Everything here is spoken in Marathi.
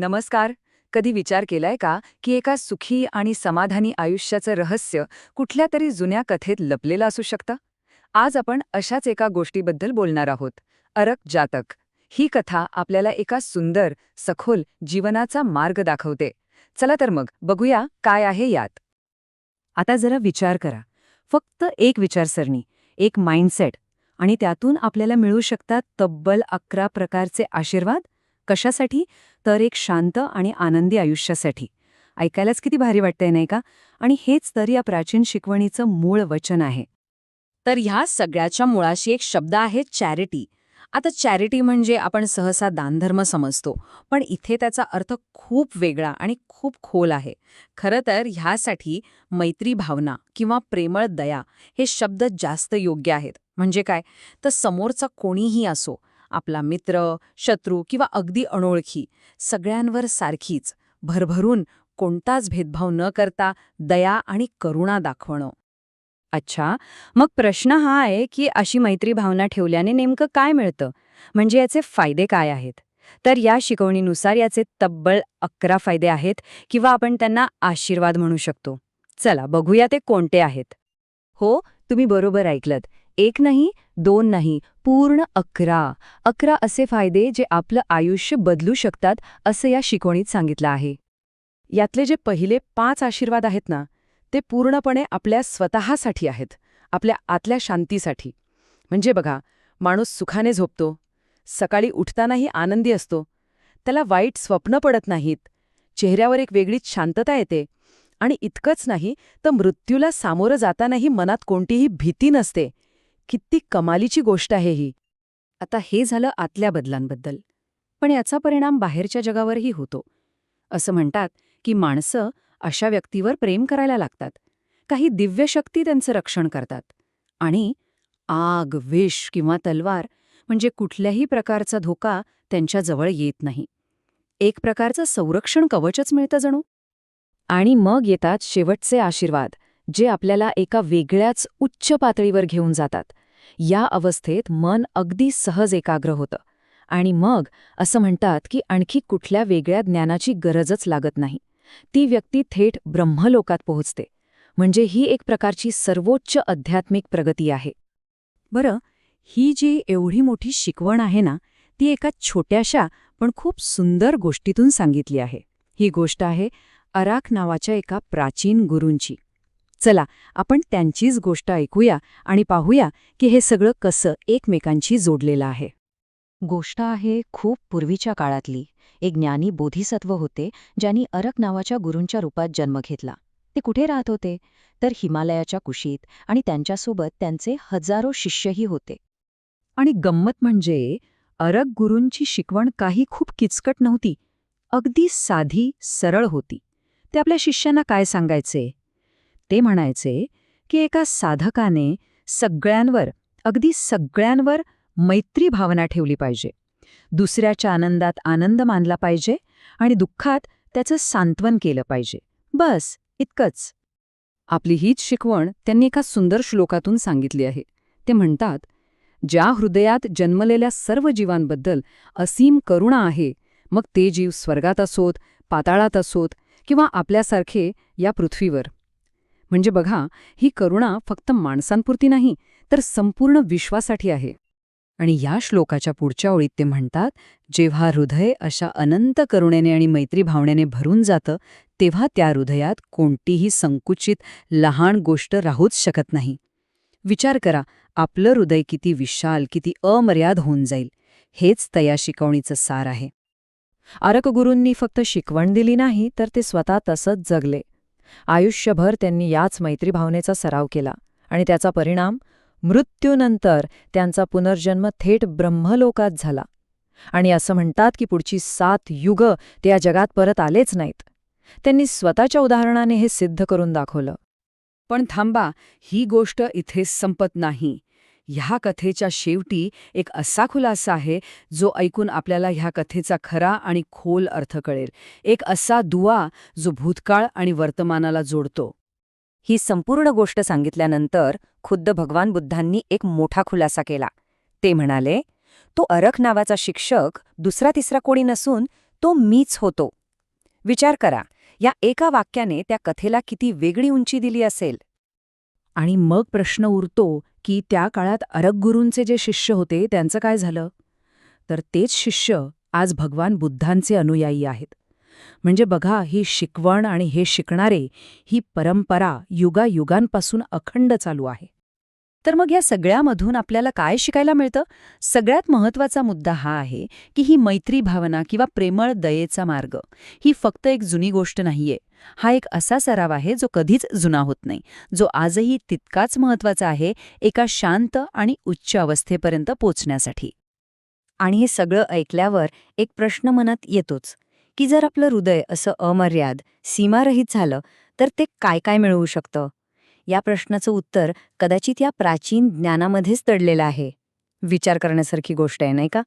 नमस्कार. कधी विचार केलाय का की एका सुखी आणि समाधानी आयुष्याचं रहस्य कुठल्या तरी जुन्या कथेत लपलेलं असू शकतं? आज आपण अशाच एका गोष्टीबद्दल बोलणार आहोत. अरक जातक. ही कथा आपल्याला एका सुंदर सखोल जीवनाचा मार्ग दाखवते. चला तर मग बघूया काय आहे यात. आता जरा विचार करा. फक्त एक विचारसरणी एक माइंडसेट आणि त्यातून आपल्याला मिळू शकतात तब्बल अकरा प्रकारचे आशीर्वाद कशासाठी? तर एक शांत आणि आनंदी आयुष्यासाठी. ऐकायलाच किती भारी वाटतंय नाही का? आणि हेच तर या प्राचीन शिकवणीचं मूळ वचन आहे. तर ह्या सगळ्याच्या मुळाशी एक शब्द आहे चॅरिटी. आता चॅरिटी म्हणजे आपण सहसा दानधर्म समजतो पण इथे त्याचा अर्थ खूप वेगळा आणि खूप खोल आहे. खरं तर ह्यासाठी मैत्री भावना किंवा प्रेमळ दया हे शब्द जास्त योग्य आहेत. म्हणजे काय? तर समोरचा कोणीही असो आपला मित्र शत्रू किंवा अगदी अनोळखी सगळ्यांवर सारखीच भरभरून कोणताच भेदभाव न करता दया आणि करुणा दाखवणं. अच्छा मग प्रश्न हा आहे की अशी मैत्री भावना ठेवल्याने नेमकं काय मिळतं? म्हणजे याचे फायदे काय आहेत? तर या शिकवणीनुसार याचे तब्बल अकरा फायदे आहेत किंवा आपण त्यांना आशीर्वाद म्हणू शकतो. चला बघूया ते कोणते आहेत. हो तुम्ही बरोबर ऐकलत. एक नाही दोन नाही पूर्ण अकरा. अकरा असे फायदे जे आपलं आयुष्य बदलू शकतात असं या शिकवणीत सांगितलं आहे. यातले जे पहिले पाच आशीर्वाद आहेत ना ते पूर्णपणे आपल्या स्वतःसाठी आहेत आपल्या आतल्या शांतीसाठी. म्हणजे बघा माणूस सुखाने झोपतो सकाळी उठतानाही आनंदी असतो त्याला वाईट स्वप्न पडत नाहीत चेहऱ्यावर एक वेगळीच शांतता येते आणि इतकंच नाही तर मृत्यूला सामोरं जातानाही मनात कोणतीही भीती नसते. किती कमालीची गोष्ट आहे ही. आता हे झालं आतल्या बदलांबद्दल. पण याचा परिणाम बाहेरच्या जगावरही होतो. असं म्हणतात की माणसं अशा व्यक्तीवर प्रेम करायला लागतात. काही दिव्य शक्ती त्यांचं रक्षण करतात. आणि आग विष किंवा तलवार म्हणजे कुठल्याही प्रकारचा धोका त्यांच्याजवळ येत नाही. एक प्रकारचं संरक्षण कवचच मिळतं जणू. आणि मग येतात शेवटचे आशीर्वाद जे आपल्याला एका वेगळ्याच उच्च पातळीवर घेऊन जातात. या अवस्थेत मन अगदी सहज एकाग्र होतं. आणि मग असं म्हणतात की आणखी कुठल्या वेगळ्या ज्ञानाची गरजच लागत नाही. ती व्यक्ती थेट ब्रह्मलोकात पोहोचते. म्हणजे ही एक प्रकारची सर्वोच्च आध्यात्मिक प्रगती आहे. बरं ही जी एवढी मोठी शिकवण आहे ना ती एका छोट्याशा पण खूप सुंदर गोष्टीतून सांगितली आहे. ही गोष्ट आहे अराक नावाच्या एका प्राचीन गुरूंची. चला आपण त्यांचीच गोष्ट ऐकूया आणि पाहूया की हे सगळं कसं एकमेकांशी जोडलेलं आहे. गोष्ट आहे खूप पूर्वीच्या काळातली. एक ज्ञानी बोधिसत्व होते ज्यांनी अरक नावाच्या गुरूंच्या रूपात जन्म घेतला. ते कुठे राहत होते? तर हिमालयाच्या कुशीत आणि त्यांच्यासोबत त्यांचे हजारो शिष्यही होते. आणि गंमत म्हणजे अरक गुरूंची शिकवण काही खूप किचकट नव्हती. अगदी साधी सरळ होती. ते आपल्या शिष्यांना काय सांगायचे? ते म्हणायचे की एका साधकाने सगळ्यांवर अगदी सगळ्यांवर मैत्री भावना ठेवली पाहिजे. दुसऱ्याच्या आनंदात आनंद मानला पाहिजे आणि दुःखात त्याचं सांत्वन केलं पाहिजे. बस इतकंच. आपली हीच शिकवण त्यांनी एका सुंदर श्लोकातून सांगितली आहे. ते म्हणतात ज्या हृदयात जन्मलेल्या सर्व जीवांबद्दल असीम करुणा आहे मग ते जीव स्वर्गात असोत पाताळात असोत किंवा आपल्यासारखे या पृथ्वीवर. म्हणजे बघा ही करुणा फक्त माणसांपुरती नाही तर संपूर्ण विश्वासाठी आहे. आणि या श्लोकाच्या पुढच्या ओळीत ते म्हणतात जेव्हा हृदय अशा अनंत करुणेने आणि मैत्री भावनेने भरून जातं तेव्हा त्या हृदयात कोणतीही संकुचित लहान गोष्ट राहूच शकत नाही. विचार करा आपलं हृदय किती विशाल किती अमर्याद होऊन जाईल हेच तया शिकवणीचं सार आहे. आरकगुरूंनी फक्त शिकवण दिली नाही तर ते स्वतः तसंच जगले. आयुष्यभर त्यांनी याच मैत्रीभावनेचा सराव केला आणि त्याचा परिणाम मृत्यूनंतर त्यांचा पुनर्जन्म थेट ब्रह्मलोकात झाला. आणि असं म्हणतात की पुढची सात युग ते या जगात परत आलेच नाहीत. त्यांनी स्वतःच्या उदाहरणाने हे सिद्ध करून दाखवलं. पण थांबा ही गोष्ट इथे संपत नाही. ह्या कथेच्या शेवटी एक असा खुलासा आहे जो ऐकून आपल्याला ह्या कथेचा खरा आणि खोल अर्थ कळेल. एक असा दुवा जो भूतकाळ आणि वर्तमानाला जोडतो. ही संपूर्ण गोष्ट सांगितल्यानंतर खुद्द भगवान बुद्धांनी एक मोठा खुलासा केला. ते म्हणाले तो अरख नावाचा शिक्षक दुसरा तिसरा कोणी नसून तो मीच होतो. विचार करा या एका वाक्याने त्या कथेला किती वेगळी उंची दिली असेल? आणि मग प्रश्न उरतो की त्या काळात अरगगुरूंचे जे शिष्य होते त्यांचं काय झालं? तर तेच शिष्य आज भगवान बुद्धांचे अनुयायी आहेत. म्हणजे बघा ही शिकवण आणि हे शिकणारे ही परंपरा युगायुगांपासून अखंड चालू आहे. तर मग या सगळ्यामधून आपल्याला काय शिकायला मिळतं? सगळ्यात महत्त्वाचा मुद्दा हा आहे की ही मैत्री भावना किंवा प्रेमळ दयेचा मार्ग. ही फक्त एक जुनी गोष्ट नाहीये. हा एक असा सराव आहे जो कधीच जुना होत नाही. जो आजही तितकाच महत्त्वाचा आहे एका शांत आणि उच्च अवस्थेपर्यंत पोचण्यासाठी. आणि हे सगळं ऐकल्यावर एक प्रश्न मनात येतोच की जर आपलं हृदय असं अमर्याद सीमारहित झालं तर ते काय काय मिळवू शकतं? या प्रश्नाचं उत्तर कदाचित या प्राचीन ज्ञानामध्येच दडलेलं आहे. विचार करण्यासारखी गोष्ट आहे नाही का?